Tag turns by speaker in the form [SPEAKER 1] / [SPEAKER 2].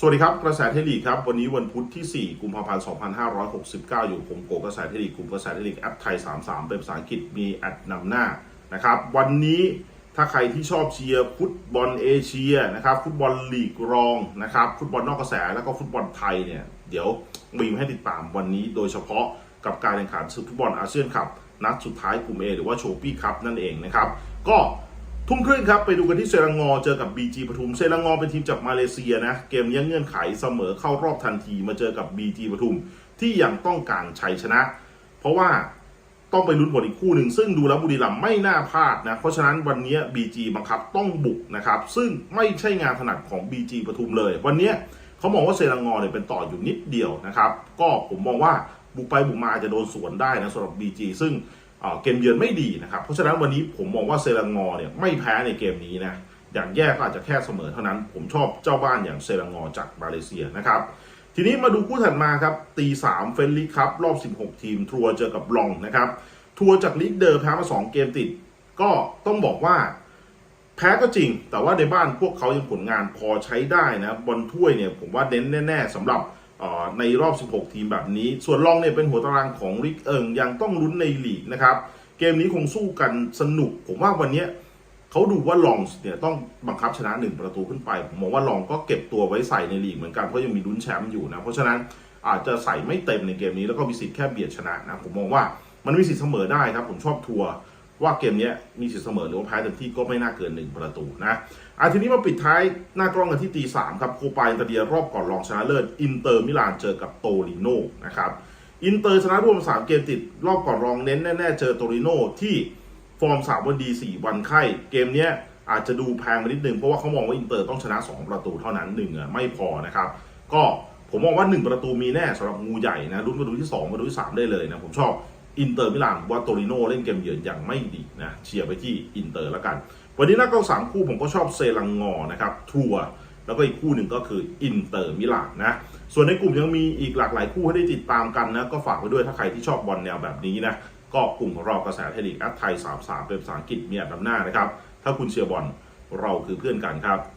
[SPEAKER 1] สวัสดีครับ กระแสเทลีครับ วันนี้วันพุธที่ 4 กุมภาพันธ์ 2569 อยู่ผมโกกระแสเทลีกลุ่มกระแสเทลีแอปไทย 33 เป็นภาษาอังกฤษมีแอดนำหน้านะครับ วันนี้ถ้าใครที่ชอบเชียร์ฟุตบอลเอเชียนะครับ ฟุตบอลลีกรองนะครับ ฟุตบอลนอกกระแสแล้วก็ฟุตบอลไทยเนี่ย เดี๋ยวมีมาให้ติดตามวันนี้โดยเฉพาะกับการแข่งขันฟุตบอลอาเซียนคัพนัดสุดท้ายกลุ่ม A หรือว่าโชปี้คัพนั่นเองนะครับ ก็ ทุ่มครึ่งครับไปดูกันที่เซรังงอเจอกับ BG ปทุมเซรังงอเป็นทีมจากมาเลเซียนะ เกมนี้เงื่อนไขเสมอเข้ารอบทันทีมาเจอกับ BG ปทุมที่ยังต้องการชัยชนะ เพราะว่าต้องไปลุ้นผลอีกคู่หนึ่งซึ่งดูแล้วบุรีรัมย์ไม่น่าพลาดนะ เพราะฉะนั้นวันนี้ BG บังคับต้องบุกนะครับ ซึ่งไม่ใช่งานถนัดของ BG ปทุมเลย วันนี้เขามองว่าเซรังงอเนี่ยเป็นต่ออยู่นิดเดียวนะครับ ก็ผมมองว่าบุกไปบุกมาจจะโดนสวนได้นะสำหรับ BG ซึ่ง เกมเยือนไม่ดีนะครับ เพราะฉะนั้นวันนี้ผมมองว่าเซรังงอเนี่ยไม่แพ้ในเกมนี้นะอย่างแย่ก็อาจจะแค่เสมอเท่านั้น ผมชอบเจ้าบ้านอย่างเซรังงอจากมาเลเซียนะครับทีนี้มาดูคู่ถัดมาครับตีสามเฟนลิครับรอบ 16 ทีม ทัวร์เจอกับลองนะครับทัวร์จากลีกเดิมแพ้มา 2 เกมติด ก็ต้องบอกว่าแพ้ก็จริง แต่ว่าในบ้านพวกเขายังผลงานพอใช้ได้นะบอลถ้วยเนี่ยผมว่าเน้นแน่ ๆสำหรับเอ่อ ในรอบ 16 ทีมแบบนี้ ส่วนรองเนี่ยเป็นหัวตารางของริกเอิงยังต้องลุ้นในลีกนะครับ เกมนี้คงสู้กันสนุก ผมว่าวันนี้เขาดูว่าลองเนี่ยต้องบังคับชนะ 1 ประตูขึ้นไป ผมมองว่าลองก็เก็บตัวไว้ใส่ในลีกเหมือนกัน เพราะยังมีลุ้นแชมป์อยู่นะ เพราะฉะนั้นอาจจะใส่ไม่เต็มในเกมนี้แล้วก็มีสิทธิ์แค่เบียดชนะนะ ผมมองว่ามันมีสิทธิ์เสมอได้ครับ ผมชอบทัวร์ ว่าเกมนี้มีสิทธิ์เสมอหรือว่าแพ้เต็มที่ก็ไม่น่าเกิน1ประตูนะอะทีนี้มาปิดท้ายหน้ากล้องกันที่ตีสามครับโคปาอินเตเดียรอบก่อนรองชนะเลิศอินเตอร์มิลานเจอกับโตริโนนะครับอินเตอร์ชนะรวม 3 เกมติด รอบก่อนรองเน้นแน่ๆเจอโตริโนที่ฟอร์ม 3 วันดี 4 วันไข้ เกมเนี้ยอาจจะดูแพงไปนิดนึง เพราะว่าเขามองว่าอินเตอร์ต้องชนะ 2 ประตูเท่านั้นหนึ่งอะไม่พอนะครับ ก็ผมมองว่า 1 ประตูมีแน่สำหรับงูใหญ่นะลุ้นประตูที่ 2 ประตูที่ 3 ได้เลยนะ ผมชอบ อินเตอร์มิลานวาโตริโนเล่นเกมเยือนอย่างไม่ดีนะเชียร์ไปที่อินเตอร์แล้วกัน วันนี้นักกอล์ฟสามคู่ผมก็ชอบเซรังงอนะครับทัวร์แล้วก็อีกคู่หนึ่งก็คืออินเตอร์มิลานนะส่วนในกลุ่มยังมีอีกหลากหลายคู่ให้ได้ติดตามกันนะก็ฝากไว้ด้วยถ้าใครที่ชอบบอลแนวแบบนี้นะก็กลุ่มของเรากระแสเทคนิคแอปไทย 33 เป็นภาษาอังกฤษมีอันดับหน้านะครับถ้าคุณเชียร์บอลเราคือเพื่อนกันครับ